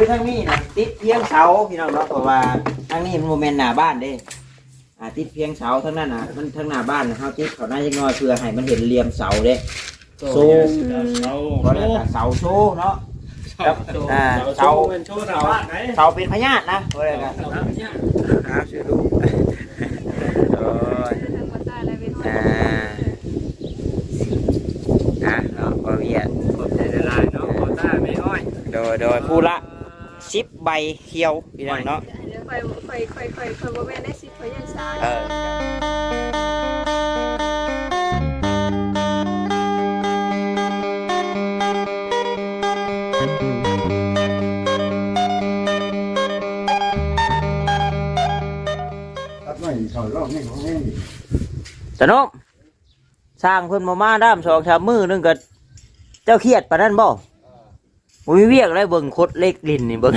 คือทางนี้นะติดเพียงเสาพี่น้องเนาะเพราะว่าทางนี้มันโมเมนหน้าบ้านเด้อ่าติดเพียงเสาทั้งนั้นน่ะมันทั้งหน้าบ้านน่ะเฮาติดเขาหน้าจักหน่อยเพื่อให้มันเห็นเหลี่ยมเสาเด้โซ่เสาก็ได้แต่เสาโชว์เนาะครับอ่าเสาเป็นโชว์เสาบ้านไหนเสาเป็นพญาตนะก็ได้กันหาชื่อดูโอ้ยทางภาษาอะไรเป็นอ่าอะเนาะบ่เวียดขอบใจละลายเนาะขอต้าไม่อ้อยโดยโดยผู้ละ สิบใบเขียวพี่น้องเนาะเดี๋ยวไฟไฟไฟไฟไฟบ่แม่นได้สิไฟยังซ้ายเออตัดไม้เขารอบนี้ของแม่นี่ตะนกสร้างเพิ่นมามาด้ามสองชามมือนึงก็เจ้าเครียดปานนั้นบ่ บ่มีเวียกอะไรเบิ่งคดเล็กดินนี่เบิ่ง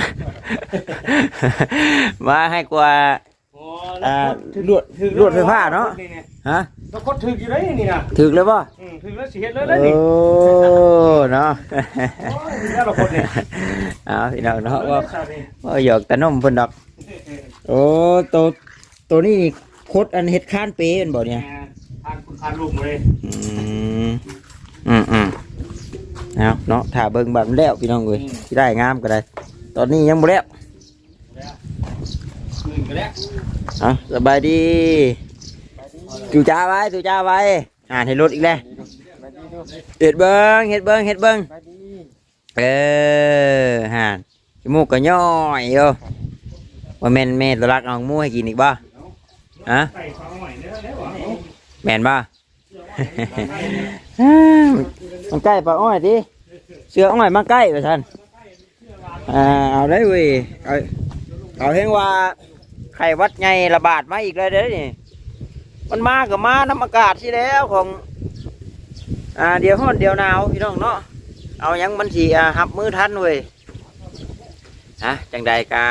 มาให้กว่า อ่าลวดลวดไฟฟ้าเนาะ ฮะแล้วคดถึกอยู่ได้นี่นะถึกเลยบ่อืมถึกแล้วสิเฮ็ดเลยเลยนี่โอ้เนาะ โอ้ยแล้วเราคนเนี่ยเอาพี่น้องเนาะเอว่าอสามีว่าหยอกตะนมเพิ่นดอก โอ้ตัวตัวนี้นี่คดอันเฮ็ดค้านเปเป็นบ่เนี่ย ทานคุณทานลูกเลยอืมอืมอืม เอาเนาะถ้าเบิ่งบัดมันแล้วพี่น้องเอ้ยสิได้งามก็ได้ ตอนนี้ยังบ่แล้วคืนกันแล้วเอาสบายดีจูจ้าไว้จูจ้าไว้อ่านให้รถอีกแล้วเฮ็ดเบิ่งเฮ็ดเบิ่งเฮ็ดเบิ่งไปดีเออห่านจมูกก็ย่อยอยู่ว่าแม่นแม่ตวรักเอาหมูให้กินอีกบ่ฮะใส่ฟังใหม่เนี่ยแล้วหวานแม่นบ่ มันใกล้ปลาอ้อยดิเสืออ้อยมาใกล้ไปท่านอ่าเอาได้เว้ยเอาเอาเห็นว่าไข้หวัดไงระบาดมาอีกแล้วเด้อนี่มันมากับมาน้ำอากาศที่แล้วของ อ่าเดี๋ยวฮ้อนเดี๋ยวหนาวพี่น้องเนาะเอายังมันสีอ่าหับมือทันเว้ยฮะจังใดกา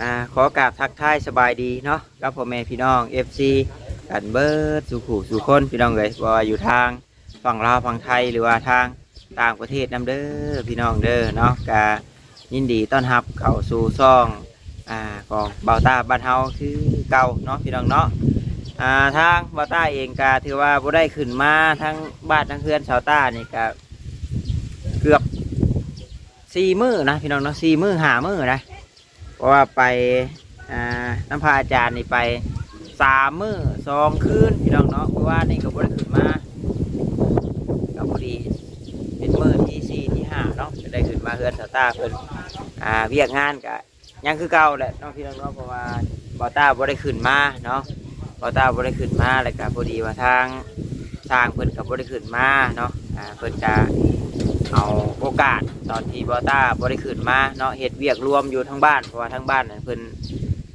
อ่าขอกราบทักทายสบายดีเนาะกับพ่อแม่พี่น้อง FC กันเบิดสู่ขู่สู่คนพี่น้องเลยว่าอยู่ทางฝั่งลาวฝั่งไทยหรือว่าทางต่างประเทศนํเด้อพี่น้องเด้อเนาะกายินดีต้อนรับเข้าสู่ซ่องอ่าของเบาตาบ้านเฮาคือเก่าเนาะพี่น้องเนาะอ่าทางเบาตาเองกาถือว่าบ่ได้ขึ้นมาทั้งบ้านทั้งเพื่อนชาวต้านี่ก็เกือบสี่มือนะพี่น้องเนาะสี่มือหามือนะเพราะว่าไปอ่าน้ำพาอาจารย์นี่ไป สามมือสองคืนพี่น้องเนาะเพราะว่านี่ก็บ่ได้ขึ้นมาก็พอดีเป็นมือที่สี่ที่ห้าเนาะจะได้ขึ้นมาเฮือนสตาเพิ่นอ่าเวียกงานก็ยังคือเก่าแหละเนาะพี่น้องเนาะเพราะว่าบอต้าบ่ได้ขึ้นมาเนาะบอต้าบ่ได้ขึ้นมาแล้วก็พอดีว่าทางสร้างเพิ่นก็บ่ได้ขึ้นมาเนาะอ่าเพิ่นจะเอาโอกาสตอนที่บอต้าบ่ได้ขึ้นมาเนาะเฮ็ดเวียกรวมอยู่ทั้งบ้านเพราะว่าทั้งบ้านนั่นเพิ่น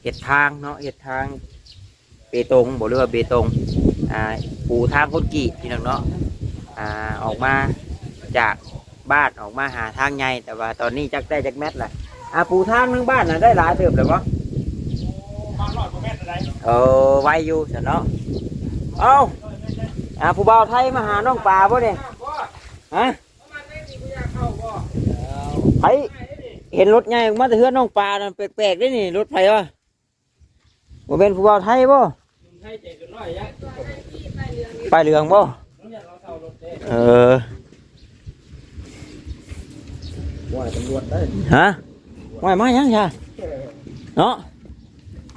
เฮ็ดทางเนาะเฮ็ดทาง ตงบอกเลยว่าเบตงอ่าปูทางคดกรีดพี่น้องเนาะอ่าออกมาจากบ้านออกมาหาทางไงแต่ว่าตอนนี้จักได้จักแมทแหละอ่าปูทางทั้งบ้านน่ะได้หลายเติบเลยปะความรอดของแม่อะเออไวอยู่สิเนาะเอาอ่าผู้บ่าวไทยมาหาน้องปลาป่ะเนี่ยฮะไผเห็นรถใหญ่ออกมาแต่เฮือน้องปลาน่ะแปลกๆได้นี่รถไผวะบ่เป็นผู้บ่าวไทยป่ะ ให้ใจกันน้อยยังป้ายเหลืองป่ะเออว่าตำรวจได้ฮะว่ามายังชาเนาะ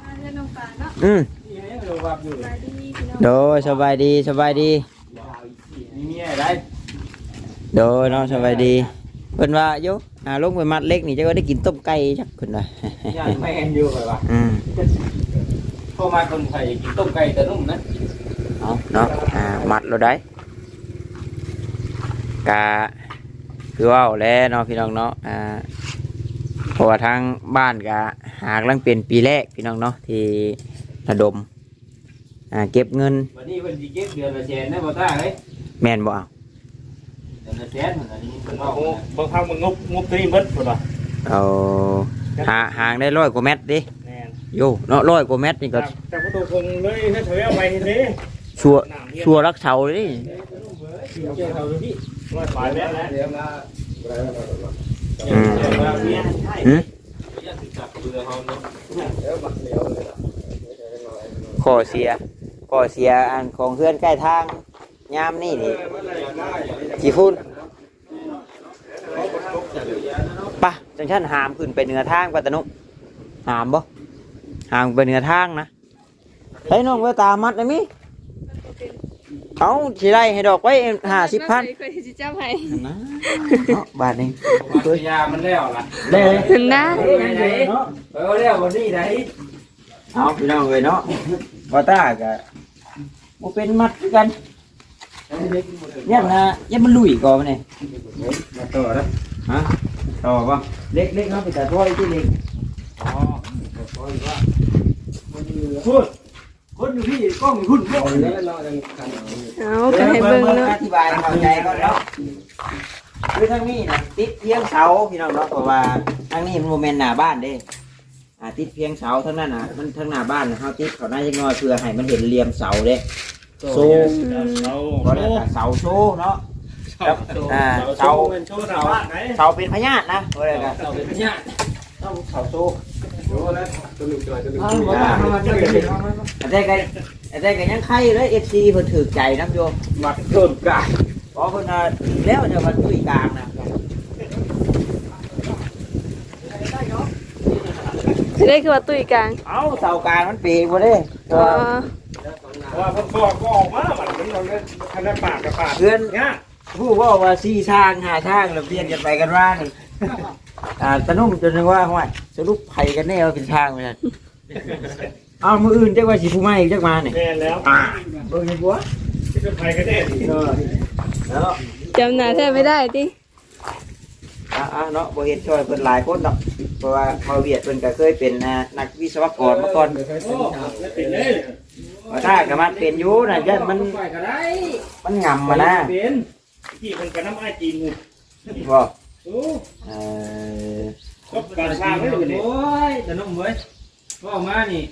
มาเรื่องน้องปลาเนาะอืมนี่ให้เราวับอยู่สบายดีพี่น้องโดยสบายดีสบายดีมีเมียอะไรโดยเนาะสบายดีเพิ่นว่าโยอ่าลงไปมัดเล็กนี่จะก็ได้กินต้มไก่จักคนว่าย่างแม่นอยู่เหรอวะอืม พ่อมาคนไทยกินต้มไก่แต่นุ่มนะเอาเนาะอ่ามัดเราได้กะคือว่าเอาแล้วเนาะพี่น้องเนาะอ่าเพราะว่าทางบ้านกะหากลังเป็นปีแรกพี่น้องเนาะที่ระดมอ่าเก็บเงินวันนี้วันที่เก็บเดือนละแสนนะบ่ต้าเฮ้ยแม่นบ่เอาเดือนละแสนอันนี้เป็นว่าบางครั้งมันงบงบตัวนี้เบิดพุ่นว่ะเอาหาหางได้ร้อยกว่าเมตรดิ แม่นโยเนาะร้อยกว่าเมตรนี่ก็จากประตูคงเลยถ้าเถอยเอาไปเห็นเด้ชัวร์ชัวร์รักเสาเลยนี่เจ้าเขาพี่ว่าฝ่ายแม่นะเดี๋ยวมาอะไรอืมเดี๋ยวว่าเมียให้หืมเดี๋ยวจะจับเรือเขาเนาะเดี๋ยวบักเดียวเลยล่ะข้อเสียข้อเสียอันของเพื่อนใกล้ทางยามนี่นี่กี่ฝุ่นปะจังชั้นหามขึ้นไปเหนือทางปัตตนุหามบ่ หามไปเหนือทางนะให้น้องไว้ตามัดเลยมิเอาสิได้ให้ดอกไว้ห้าสิบพันเคยสิจับให้นะเนาะบาทหนึงตัวยามันแล้วล่ะได้เลยถึงนะเออแล้ววันนี้ได้เอาพี่น้องเลยเนาะบอต้าก็บ่เป็นมัดคือกันยันนะยันมันลุยก่อนมาเนี่ยมาต่อแล้วฮะต่อป่ะเล็กเล็กเนาะไปแต่ถ้อยที่เล็กอ๋อ พูดคนอยู่ที่กล้องอยู่หุ่นเอาแล้วเราจะกันเอาก็ให้เบิ่งเนาะอธิบายให้เข้าใจก่อนเนาะคือทางนี้นะติดเพียงเสาพี่น้องเนาะเพราะว่าทางนี้มันโมเมนหน้าบ้านเด้อ่าติดเพียงเสาทั้งนั้นน่ะมันทั้งหน้าบ้านน่ะเฮาติดเขาหน้าจักหน่อยเพื่อให้มันเห็นเหลี่ยมเสาเด้โซ่เสาก็เลยเสาโชว์เนาะครับอ่าเสาเป็นโซ่เสาไหนเสาเป็นพญาตนะก็เลยก็เสาเป็นพญาต้องเสาโชว์โอันึ่งตัวตันึ่งเอาบ่ว่าเอามาช่วยกันดิแต่ก็แต่ก็ยังไข่เลย FC เพิ่นถือใจนํโยมมัดเกินกายเพราะเพิ่นว่าแล้วจะมาตุ้ยกลางนะสิได้คือว่าตุ้ยกลางเอ้าเสากลางมันปีกบ่เด้อ๋อว่าพ่อพ่อกก็ออกมามันมันเราเนี่ยขนาดปากกับปากเพื่อนผู้ว่าว่าสี่ทางห้าทางแล้วเปลี่ยนกันไปกันว่านี่ อ่าตะนุ่มจนนึกว่าห้วยสรุปไผกันแน่ว่าเป็นทางไปนั่นเอามืออื่นจักว่าสิผู้ใหม่อีกจักมานี่แม่แล้วอ่าเบิ่งให้บัวที่เป็นไทยกันแน่เออแล้วจำหน้าแทบไม่ได้ติอ่าๆเนาะบ่เห็นช่วยเพิ่นหลายคนดอกเพราะว่ามาเวียดเพิ่นก็เคยเป็นอ่านักวิศวกรมาก่อนโอ้แล้วเป็นเลยว่าถ้าก็มันเป็นอยู่น่ะยันมันไปก็ได้มันงำมานะเป็นที่มันกับน้ำไอจีนหมดบ่ โอ้เออก็การชาไม่ได้โอ้ยแต่น้องเว้ยว่าออกมานี่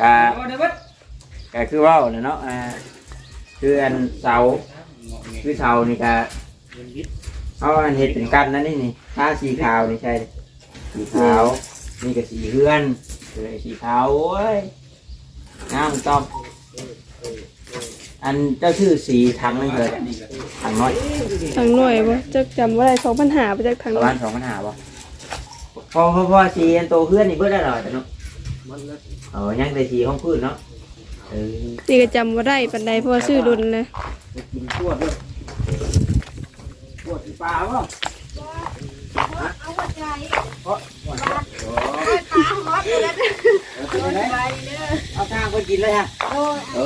ก็เอาได้บัดก็คือเว้าน่ะเนาะอ่าคืออันเสาคือเสานี่ก็เอาอันเฮ็ดเป็นกันนั่นนี่นี่ทาสีขาวนี่ใช่สีขาวนี่ก็สีเฮือนคือไอ้สีขาวโอ้ยงามต้อง อันเจ้าชื่อสีถังนั่นเลยถังน้อยทางหน่วยบ่จักจำบ่ได้2ปัญหาไปจากทางประหน่มาวยณสองปัญหาบ่พอพอพอสีอันโตเพื่อนนี่เพื่อนได้หรอแต่เนาะมันแล้วเออยังแต่สีของพืชเนาะเออนี่ก็จำบ่ได้ปานใดเพราะว่าชื่อดุลเลยกินขวดเลยปวดปลาป่ะ เอาหัวใจเอาทางคนกินเลยฮะโอ้ยเอ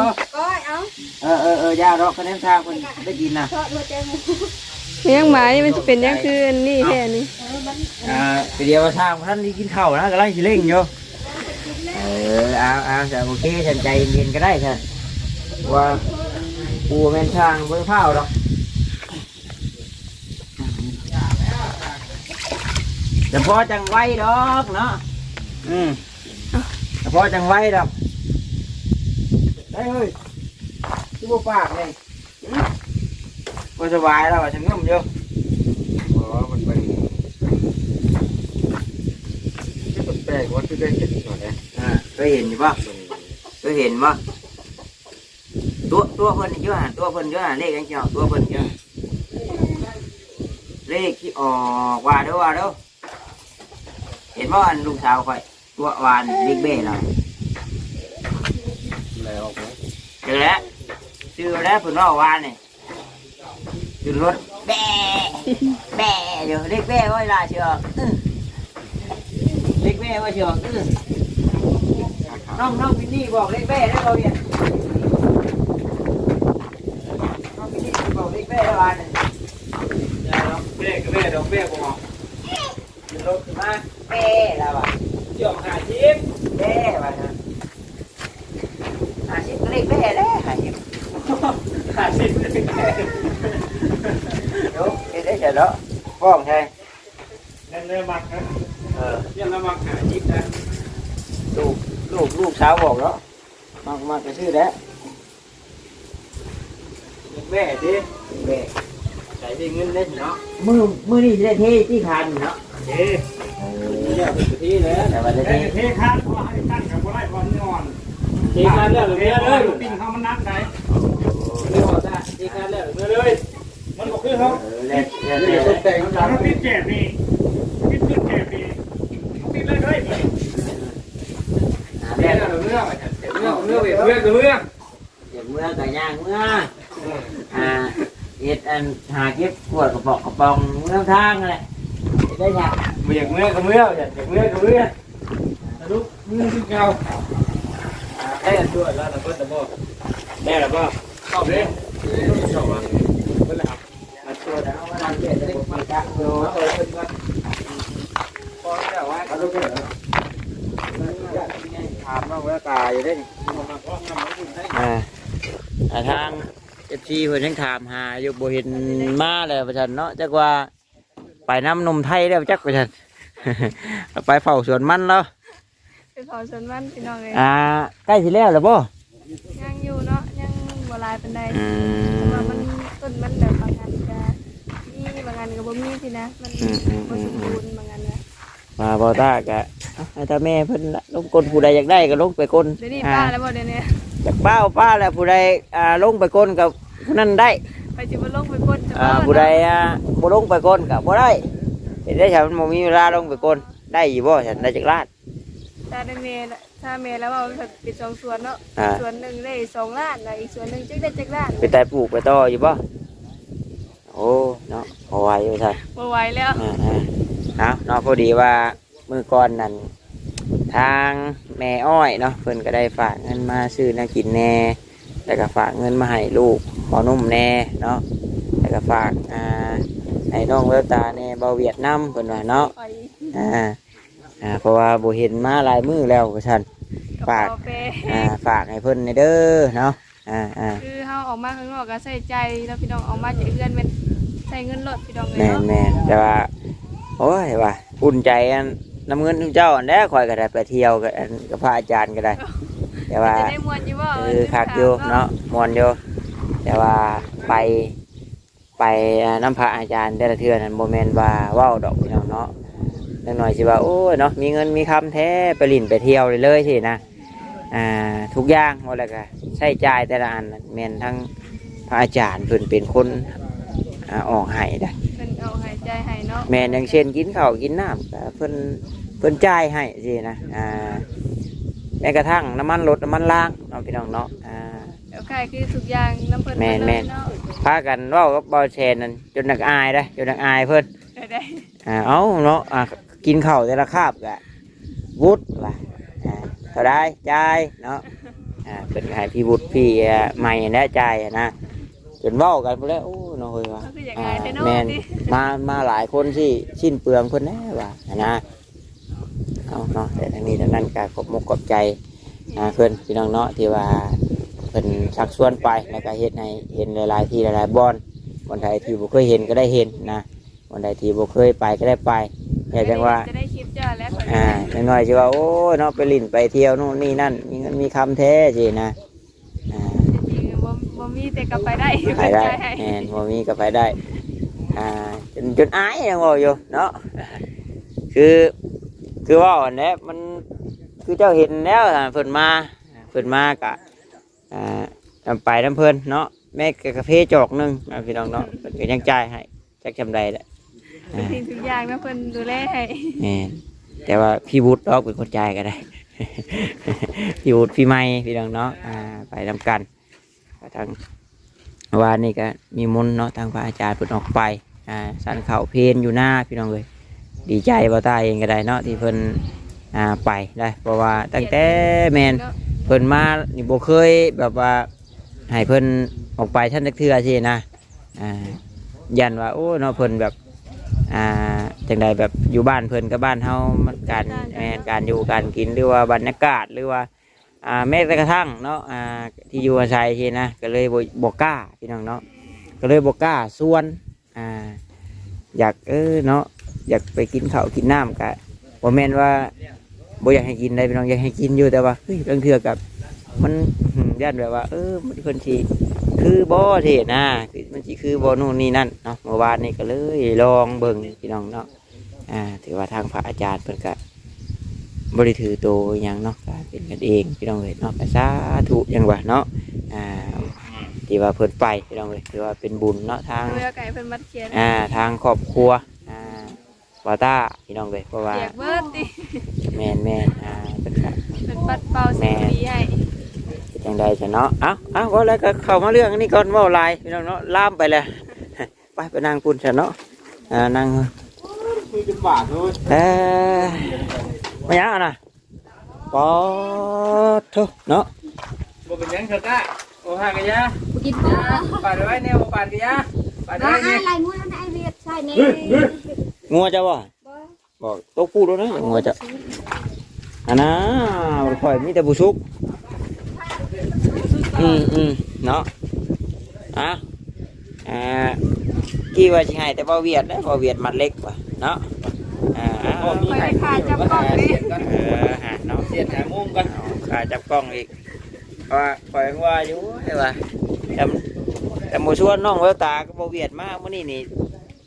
อก้อยเอาเออเออเออยาดอกคะแนนทางคนได้กินนะทอดหัวใจหมูยังหมานี่มันจะเป็นยังคือนนี้แท้นี่อ่าเดียวว่าทางท่านที่กินข้าวนะกำลังสิเล่งอยู่เออเอาเอาจะโอเคฉันใจเย็นก็ได้ใช่ว่าปูแม่นทางเบิ่งข้าวดอก แต่พอจังไว้ดอกเนาะอืมแต่พอจังไว้ดอกได้เฮ้ยที่บ่ปากเลยบ่สบายแล้วว่าฉันงุ่มอยู่อ๋อมันไปแปลกว่าที่ได้เห็นก่อนนะอ่าเคยเห็นอยู่ป่ะเคยเห็นป่ะตัวตัวเพิ่นเยอะตัวเพิ่นเยอะเลขยังเจ้าตัวเพิ่นเยอะเลขที่ออกว่าเด้อว่าเด้อ เห็นว่าอันลูกสาวข่อยตัววานเลขเบ้เราแล้วออกมาเจอแล้วชื่อแล้วเพิ่นว่าวานนี่ขึ้นรถแบ่แบ่เดี๋ยวเลขแบ่ไว้ล่ะเชียวอื้อเลขแบ่ไว้เชียวอื้อน้องน้องพินนี่บอกเลขแบ่ได้เราเนี่ยน้องพี่นี่บอกเล็กแม่วานเนี่ยแม่ก็แม่ดอกแม่บอกขึ้นรถขึ้นมา แม่แล้วอะเกี่ยวหาทิพย์แม่วานนะหาชิปก็เล็กแม่แล้วหาชิปหาทิพย์เดี๋ยวเฮ็ดได้เสร็จแล้วฟ้องใช่นั่นเลยมักนะเออเนี่ยเรามักหาทิพย์นะลูกลูกลูกสาวบอกแล้วมากมากจะชื่อแล้วแม่ดิแม่ใส่ได้เงินได้เนาะมือมือนี่สิได้เทที่คันเนาะ เอ๊ะเนี่ยเป็นที่แล้วแต่ว่าได้เทคานพอให้ตั้งกับบ่ได้พอนี่อ่อนเทคานแล้วเหลือเลยปิ้งเขามันนักได้ไม่พอจ้ะเทคานแล้วเหลือเลยมันก็คือเขาเออแล้วแล้วนี่แล้วก็แต่งน้ำเขาปิดแจกนี่ปิดปิดแจกนี่ปิดเลยเลยอ่าเรื่แล้องเรื่องเรื่องเรื่องเรื่องเรื่องเดี๋ยวเมื่อก็ย่างเมื่ออ่าเฮ็ดอันหาเก็บขวดกระป๋องกระป๋องเมื่อทางนั่นแหละ ได้ยากเมื่อเมื่อกับเมื่ออยากเมื่อกับเมื่อลูกมือขึ้นเงาได้ด้วยแล้วแต่เพิ่นแต่บ่ได้แล้วบ่เข้าเลยชอบอะเพิ่นละครับมาตัวแล้วมาทำเจ็ดได้บ่มีจักโยเอาเพิ่นก่อนพอแล้วไว้เอาลูกเด้อถามว่าเมื่อกาอยู่ได้นี่อ่าทางเอฟซีเพิ่นยังถามหาอยู่บ่เห็นมาเลยประชันเนาะจักว่า ไปน้ำนมไทยแล้วจักประชัน ไปเฝ้าสวนมันแล้วไปเผาสวนมันพี่น้องเลยอ่าใกล้สิแล้วหรือบ่ยังอยู่เนาะยังบ่หลายปานใดอืเพราะว่ามันมต้นมันแบบบางอันก็มีบางอันก็บ่มีสินะ มันอืมอืมบ่สมบูรณ์บางอันนะมาบ่ตากะให้ตาแม่เพิ่นละลงกลผู้ใดอยากได้ก็ลงไปกลเดี๋ยวนี้อ่าป้าแล้วบ่เดี๋ยวนี้จากป้าเอาป้าแล้วผู้ใดอ่าลงไปกลกับผู้นั้นได้ ไปสิบ่ลงไปกดจะอ่าบ่ผู้ใดอ่าบ่ลงไปกลก็บ่ได้เห็นได้ฉันบ่มีเวลาลงไปกลได้อยู่บ่ฉันได้จากลาดถ้าได้เมย์ละถ้าเมย์แล้วว่ามันปิดสองส่วนเนาะอ่าส่วนหนึ่งได้สองล้านแล้วอีกส่วนหนึ่งจึงได้เจ็ดล้านไปแต่ปลูกไปต่ออยู่บ่โอ้เนาะเอาไว้อยู่ท่านบ่ไหวแล้วอ่าอ่าเอาเนาะพอดีว่ามือก่อนนั่นทางแม่อ้อยเนาะเพิ่นก็ได้ฝากเงินมาซื้อแนากินแหน่ แล้วก็ฝากเงินมาให้ลูกขอนุ่มแหน่เนาะแล้วก็ฝากอ่าให้น้องเวลตาแหน่เบาเวียดนามเพิ่นว่าเนาะไปอ่าอ่าเพราะว่าบ่เห็นมาหลายมือแล้วว่าซั่นกระฝากเป๋าเปอ่าฝากให้เพิ่นในเด้อเนาะอ่าอ่าคือเฮาออกมาข้างนอกก็ใส่ใจแล้วพี่น้องออกมาจากเรือนเป็นใส่เงินรถพี่น้องเลยแม่นเนาะแม่นแต่ว่าโอ้ยว่าอุ่นใจอันน้ำเงินเจ้าอันแรกคอยก็ได้ไปเที่ยวกับอันกับพระอาจารย์ก็ได้ แต่ว่าจะได้มวนอยู่บ่เออคักอยู่เนาะมวนอยู่แต่ว่าไปไปอ่าน้ำพระอาจารย์แต่ละเทื่อนั้นโมเมนว่าเว้าดอกพี่น้องเนาะจักหน่อยสิว่าโอ้ยเนาะมีเงินมีคำแท้ไปลินไปเที่ยวเลยเลยสินะอ่าทุกอย่างหมดแล้วก็ใช้จ่ายแต่ละอันนั้นแม่นทั้งพระอาจารย์เพิ่นเป็นคนอ่าออกให้ได้เป็นเอาหายใจให้เนาะแม่นอย่างเช่นกินข้าวกินน้ำก็เพิ่นเพิ่นจ่ายให้สินะอ่า แม้กระทั่งน้ำมันรถน้ำมันล้างเนาะพี่น้องเนาะอ่า เดี๋ยวใครคือทุกอย่างน้ำเพิ่นแม่นเพิ่แม่นเนาะพากันเว่ากับบอแชนนั่นจนนักอายได้อจนนักอายเพิ่นได้ได้อ่าเอาเนาะอ่ากินข้าวแต่ละคาบกะวุฒิว่ะอ่าเท่าได้จ่ายเนาะอ่าเพิ่นก็ให้พี่วุฒิพี่อ่าใหม่และจ่ายอะนะจนเว้ากันไปแล้วโอ้เนาะเฮ้ยว่ะ ก็คืออย่างอ่าไรแต่เนาะแม่นนี่มามาหลายคนที่สิ้นเปลืองคนแน่ว่ะนะ เอาเนาะแต่ทางนี้ทางนั้นก็ขอบมกขอบใจอ่าเพื่อนพี่น้องเนาะที่ว่าเพิ่นชักชวนไปแล้วก็เฮ็ดให้เห็นหลายๆที่หลายๆบอนบอนใดที่บ่เคยเห็นก็ได้เห็นนะบอนใดที่บ่เคยไปก็ได้ไปแต่จังว่าจะได้คลิปเจ้าแล้วข่อยอ่าจังหน่อยสิว่าโอ้ยเนาะไปลิ่นไปเที่ยวนู่นนี่นั่นมีเงินมีคำแท้สินะอ่าจริงๆบ่บ่มีแต่กลับไปได้ไปได้ใจให้แอนบ่มีก็ไปได้อ่าจนจนอายยังบอกอยู่เนาะคือ คือว่าอันนี้มันคือเจ้าเห็นแล้วอะเพิ่นมาเพิ่นมากะอ่าไปน้ำเพิ่นเนาะแม่กกาแฟจอกหนึงอะพี่น้องเนาะเพิ่นก็ยังจ่ายให้จักจำได้แหละทุกอ่าสิ่งทุกอย่างนะเพิ่นดูแลให้แม่นแต่ว่าพี่วุฒิดอกเป็นคนจ่ายก็ได้พี่วุฒิพี่ไม่พี่น้องเนาะอ่าไปนำกันก็ทางวานนี่ก็มีมนต์เนาะทางพระอาจารย์เพิ่นออกไปอ่าสันเขาเพลนอยู่หน้าพี่น้องเลย ดีใจบ่ตาเองก็ได้เนาะที่เพิ่นอ่าไปได้เพราะว่าตั้งแต่แมนเนาะเพิ่นมานี่บ่เคยแบบว่าให้เพิ่นออกไปท่านจักเทื่อสินะอ่ายันว่าโอ้เนาะเพิ่นแบบอ่าจังใดแบบอยู่บ้านเพิ่นกับบ้านเฮามันการแม่นการอยู่การกินหรือว่าบรรยากาศหรือว่าอ่าแม้แต่กระทั่งเนาะอ่าที่อยู่อาศัยทีนะก็เลยบ่บอกกล้าพี่น้องเนาะก็เลยบอกกล้าส่วนอ่าอยากเออเนาะ อยากไปกินข้าวกินน้ำกะบ่แม่นว่าบ่อยากให้กินได้พี่น้องอยากให้กินอยู่แต่ว่าเฮ้ยบางเทื่อกับ มันอืมย่านแบบว่า เออมันเพิ่นสิคือบ่เทศนะคือมันสิคือบ่นู่นนี่นั่นเนาะเมื่อวานนี้ก็เลยลองเบิ่งพี่น้องเนาะอ่า ถือว่าทางพระอาจารย์เพิ่นก็บ่ได้ถือโตอหยังเนาะก็เป็นกันเองพี่น้องเอ้ยเนาะก็สาธุอยังว่าเนาะอ่าที่ว่าเพิ่นไปพี่น้องเอ้ยถือว่าเป็นบุญเนาะทางเรือไก่เพิ่นมัดเขียนอ่าทางครอบครัว อ่าวาต้าพี่น้องเลยเพราะว่าเปียกเบิดติแมนแมนอ่าเป็นค่ะเพิ่นปัดเป่าสิ่งดีให้จังใดจะเนาะเอ้าเอ้าว่าแล้วก็เข้ามาเรื่องนี้ก่อนเว่าลายพี่น้องเนาะล่ามไปเลยไปไปนั่งปุ่นฉันเนาะอ่านั่งคุยเป็นบาทเลยเออมายังอะนะปอดทุเนาะบ่เป็นหยังเถอะจ้าโอ้หากะยะกินบ่ปาดไว้แนวบ่ปาดกะยะปาดน้าไว้ไอ้นี่ไรงูนั่นไอ้เวียดใช่เนี่ย งัวจะบ่บอกตัวพูดแล้วนะงัวจะอันนะบ่ค่อยมีแต่บุชุกอืมอืมเนาะอะอ่ากี่ว่าสิให้แต่บ่เวียดนะบ่เวียดมัดเล็กว่ะเนาะอ่าโอ้มีคอไข่ยขาจับกล้องดิเสียดกันเออหาเนาะเสียดหามุมกันเอาขาจับกล้องอีกเพราะว่าคอยว่าอยู่ไอ้ว่าแต่แต่หมูชวนน้องเวลตาก็บ่เวียดมากมื้อนี้นี่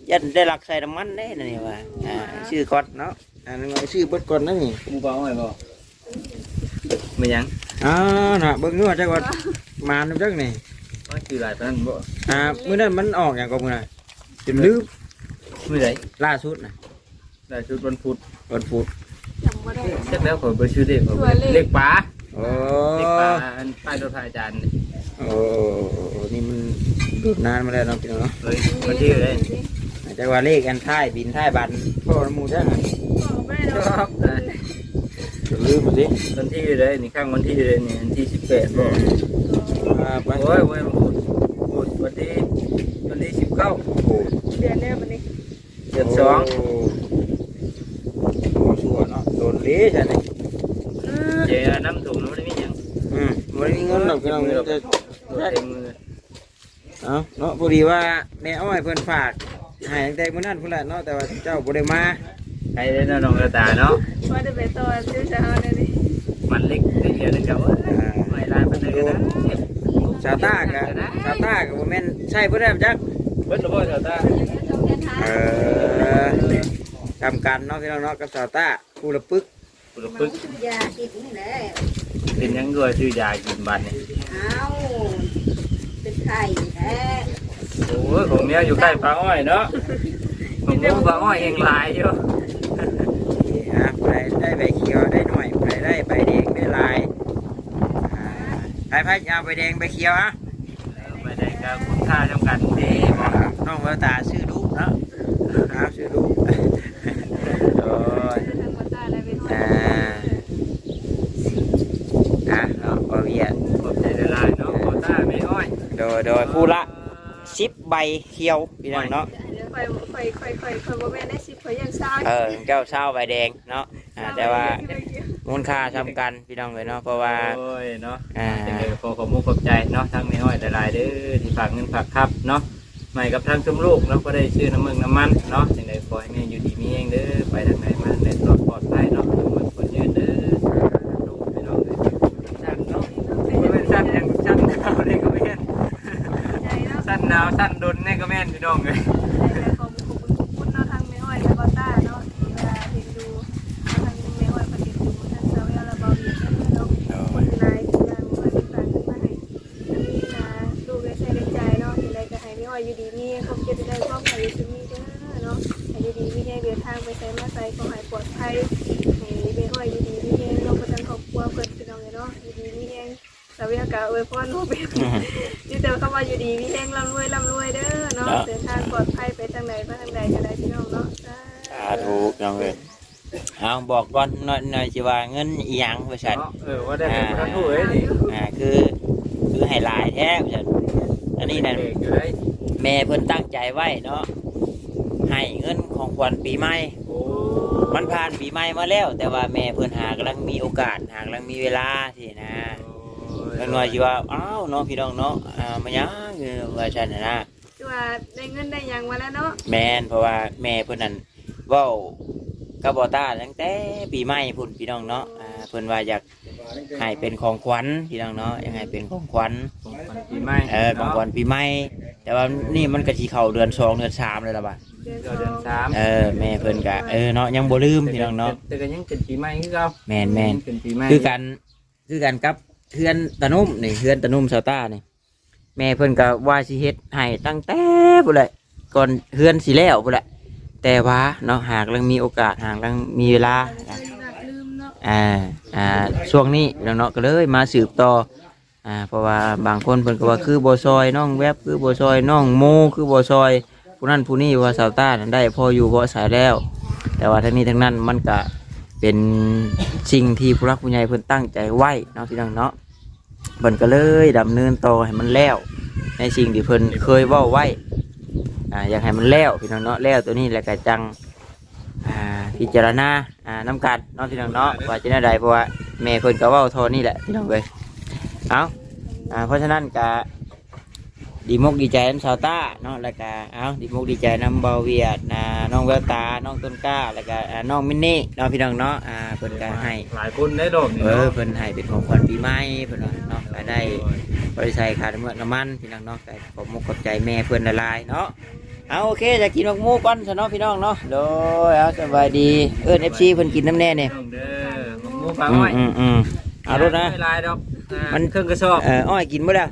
ยันได้หลักใส่น้ำมันได้นะนี่ว่าอ่าชื่อก่อนเนาะอันนี้ว่าชื่อเบิดก่อนนะนี่กูบ่เอาไว้บ่ไม่หยังอ่าน่ะเบิ่งนู่นจักว่ามานํจักนี่ว่าคือหลายปานนั้นบ่อ่ามื้อนั้นมันออกหยังก็มื้อน่ะจนลืมมื้อใดล่าสุดน่ะได้ชุดวันพุธวันพุธจำบ่ได้เสร็จแล้วขอยบ่ชื่อเด้ขอยตัวบ่เลขเลขปลาโอ้เลขปลาอันป้ายรถพระอาจารย์นี่โอ้โอ้นี่มันดูดนานมาแล้วเนาะพี่น้องเนาะเฮ้ยวันที่เลย จักว่าเลขอันท้ายบินท้ายบันพ่อน้ำหมูจักน่ะบอกไม่ได้ชดอกอบนะลืมมาสิวันที่เลยนี่ข้างวันที่เลยนี่วันที่สิบแปดบ่อ่าไปโอ้ยโอ้ยพูดพูดวันที่วันที่สิบเก้าเดือนแล้วบัดนี้เดือนสองโโอ้ชัวเนาะโดนเละใช่ไหมเจอน้ำถุงน้ำไม่มีหยังอืมวันนี้เงินดอกพี่น้องจะตัวเต็มมือเอาเนาะพอดีว่าแม่อ้อยเพิ่นฝากใหายตั้งแต่มื้อนั้นพุ่นแหละเนาะแต่ว่าเจ้าบ่ได้มาใครได้น้องกระตาเนาะว่าจะไปตัวซื้อจะเอาได้ดิมันเล็กได้เยอะเลยครับว่าไม่ลายมันเลยนะชาวต้ากะชาวต้ากะบ่แม่นใช่เพิ่นได้จักเบิ้ลหรือเปล่าเจ้าตาเออทำกันเนาะพี่น้องเนาะกับชาวต้าคู่ละปึกปุบปึ๊กยาติดนี่แหละเป็นยังด้วยชื่อยากินบันนี่เอาเป็นไข่แท้ โอ้ยผมเนี่ยอยู่ใกล้ปลาอ้อยเนาะผมรู้ปลาอ้อยเองลายอยู่นี่ฮะผู้ใดได้ใบเขียวได้หน่อยผู้ใดได้ใบแดงได้ลายอ่าไปไปเอาใบแดงใบเขียวอะไม่ได้ก็คุณค่าจำกัดดีบอกน้องแววตาชื่อดุเนาะเอาชื่อดุโอ้ยทางวัดตาได้เป็นอ่าอะเนาะบาเวียนขอบใจหลายๆเนาะโคต้าไม่อ้อยโดยโดยผู้ละ สิบใบเขียวพี่น้องเนาะค่อยค่อยค่อยค่อยค่อยบ่แม่ได้สิค่อยยังเศร้าเออเจ้าเช้าใบแดงเนาะอ่าแต่ว่ามูลค่าทำกันพี่น้องเลยเนาะเพราะว่าโอ้ยเนาะอ่าขอขอบมุกขอบใจเนาะทั้งไม่อ้อยหลายเด้อที่ฝากเงินฝากครับเนาะใหม่กับทางชมลูกเนาะก็ได้ชื่อน้ำมึงน้ำมันเนาะยังไงขอให้แม่อยู่ดีมีเองเด้อไปทางไหนมาในตลอดปลอดภัยเนาะทุกคนคนยืนเด้อลูกพี่น้องเลยสั้นเนาะไม่เป็นสั้นยังสั้นหนาวนี่ก็แม่น ใจเนาะสั้นหนาวสั้นดนนี่ก็แม่นพี่น้องเลยขอบคุณขอบคุณเนาะทางแม่อ้อยและบอต้าเนาะที่วลาเห็นดูทางแม่อ้อยปฏิบัติทางเซาเอลและบอวีเนาะคนนายที่ว่าที่ฝากเงินมาให้อันนี้นะลูได้ใช้ได้ใจเนาะอะไรก็ให้แม่อ้อยอยู่ดีมีครอบเก็บได้ครอบครอยู่ที่นี่เด้อเนาะให้อยู่ดีมีแห้เดินทางไปใช้มาใส่ขอให้ปลอดภัยให้แม่อ้อยอยู่ดีมีแห้งเนาประจันครอบครัวเพิ่นพี่น้องเนาะอยู่ดีมีแห้งาวีกาอวยพรลูกเป็นอยู่แต่คำว่าอยู่ดีมีแห้งร่ำรวยร่ำรวยเด้อเนาะเดินทางปลอดภัยไปทางไหนมาทางใดก็ได้พี่น้องเนาะสาสาธุน้องเลยเอาบอกก่อนหน่อยหน่อยสิว่าเงินอีหยังบริษัทเนาะเออว่าได้เป็นพระทูตเอ้ยนี่อ่าคือคือให้หลายแท้บริษัทอันนี้นั่นเอกอยู่ได้แม่เพิ่นตั้งใจไว้เนาะให้เงินของขวัญปีใหม่โอ้มันผ่านปีใหม่มาแล้ว แต่ว่าแม่เพิ่นหากำลังมีโอกาสหากำลังมีเวลาสินะเพิ่นว่าสิว่าอ้าวเนาะพี่น้องเนาะอ่ามันยังคือว่าซั่นน่ะนะคือว่าได้เงินได้หยังมาแล้วเนาะแม่นเพราะว่าแม่เพิ่นนั่นเว้ากับบอต้าตั้งแต่ปีใหม่พุ่นพี่น้องเนาะอ่าเพิ่นว่าอยากให้เป็นของขวัญพี่น้องเนาะยังให้เป็นของขวัญ ของขวัญปีใหม่เออของขวัญปีใหม่ แต่ว่านี่มันก็สิเข้าเดือนสองเดือนสามเลยละบ่ะเดือนเดี๋ยวสเดืออนงสามเออแม่เพิ่นก็เออเนาะยังบ่ลืมพี่น้องเนาะแต่ก็ยังเป็นปีใหม่คือเก่าแม่นแม่นเป็นปีใหม่คือกันคือกันกับ เฮือนตะนุ่มนี่เฮือนตะนุ่มซาต้านี่แม่เพิ่นก็ว่าสิเฮ็ดให้ตั้งแต่พุ่นแหละก่อนเฮือนสิแล้วพุ่นแหละแต่ว่าเนาะหากลังมีโอกาสหากลังมีเวลาลืมเนาะอ่าอ่าช่วงนี้เนาะก็เลยมาสืบต่ออ่าเพราะว่าบางคนเพิ่นก็ว่าคือบ่ซอยน้องแวบคือบ่ซอยน้องโมคือบ่ซอยผู้นั้นผู้นี้ว่าซาวต้านั้นได้พออยู่พอสายแล้ว แต่ว่าทั้งนี้ทั้งนั้นมันก็เป็น สิ่งที่ผู้รักผู้ใหญ่เพิ่นตั้งใจไว้เนาะพี่น้องเนาะเพิ่นก็เลยดำเนินต่อให้มันแล้ว ในสิ่งที่เพิ่นเคยเว้าไว้อ่าอยากให้มันแล้วพี่น้องเนาะแล้วตัวนี้แล้วก็จังอ่าพิจารณาอ่าน้กันเนาะพี่น้องเนาะว่าจะได้ใดเพราะว่าแม่เพิ่นก็เว้าเทอนี่แหละพี่น้องเอ้ยเอาอ่าเพราะฉะนั้นก็ ดีมกดีใจน้ำชาวต้าเนาะแล้วก็เอาดีมกดีใจน้ำเบาเวียดอ่าน้องแววตาน้องต้นกล้าแล้วก็อ่าน้องมินนี่เนาะพี่น้องเนาะอ่าเพิ่นก็ให้หลายคนได้ดอกนี่เออเนาะเพิ่นให้เป็นของขวัญปีใหม่เพิ่นว่าเนาะก็ได้ บริษัทขาดเมื่อน้ำมันพี่น้องเนาะก็ขอบมุกขอบใจแม่เพิ่นละลายเนาะเอาโอเคจะกินนกหมูก่อนซะเนาะพี่น้องเนาะโดยเอาสบายดีเอิ้น FC เพิ่นกินน้ำแน่เนี่ยน้องเด้อของหมูปลาอือ้มอยอืมอืมเอารถนะ ไม่ลายดอกอ่ามัน เครื่องกระสอบเอออ้อยกินบ่แล้ว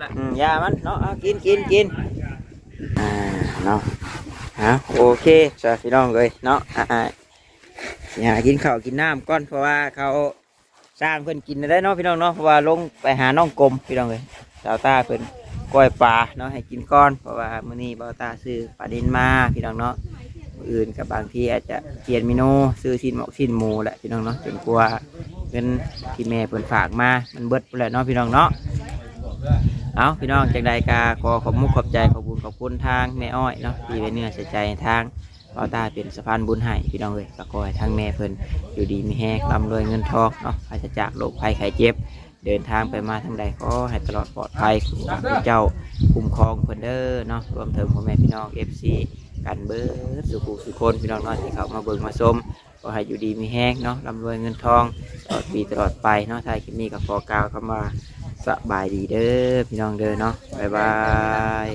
อ้อยกินบ่ละอืมยามันเนาะเอากินกินกินอ่าเนาะฮะโอเคจ้ะพี่น้องเลยเนาะอ่าอ่าสิหากินข้าวกินน้ำก่อนเพราะว่าเขาสร้างเพิ่นกินได้เนาะพี่น้องเนาะเพราะว่าลงไปหาน้องกลมพี่น้องเลยสาวตาเพิ่นก้อยปลาเนาะให้กินก้อนเพราะว่ามื้อนี้บ่าวตาซื้อปลาดินมาพี่น้องเนาะมื้ออื่นกับบางทีอาจจะเปลี่ยนเมนูซื้อชิ้นหมกชิ้นหมูแหละพี่น้องเนาะจนกลัวาเงินที่แม่เพิ่นฝากมา มันเบิดไปแล้วเนาะพี่น้องเนาะ เอาพี่น้องจากใดกาขอขอบมุกขอบใจขอบบุญขอบคุณทางแม่อ้อยเนาะที่ไว้เนื้อเสียใจทางเราตาเป็นสะพานบุญให้พี่น้องเลยก็ขอให้ทางแม่เพิ่นอยู่ดีมีแห้งร่ำรวยเงินทองเนาะปราศจากโรคภัยไข้เจ็บ เดินทางไปมาทางใดก็ให้ตลอดปลอดภัยคุณพระเจ้าคุ้มครองเพิ่นเด้อเนาะรวมถึงพ่อแม่พี่น้องเอฟซีกันเบิดสุขุสุคนพี่น้องเนาะที่เขามาเบิ่งมาชมขอให้อยู่ดีมีแห้งเนาะร่ำรวยเงินทองตลอดปีตลอดไปเนาะไทยคลิปนี้ก็ขอกล่าวคำว่า สบายดีเด้อพี่น้องเด้อเนาะบ๊ายบาย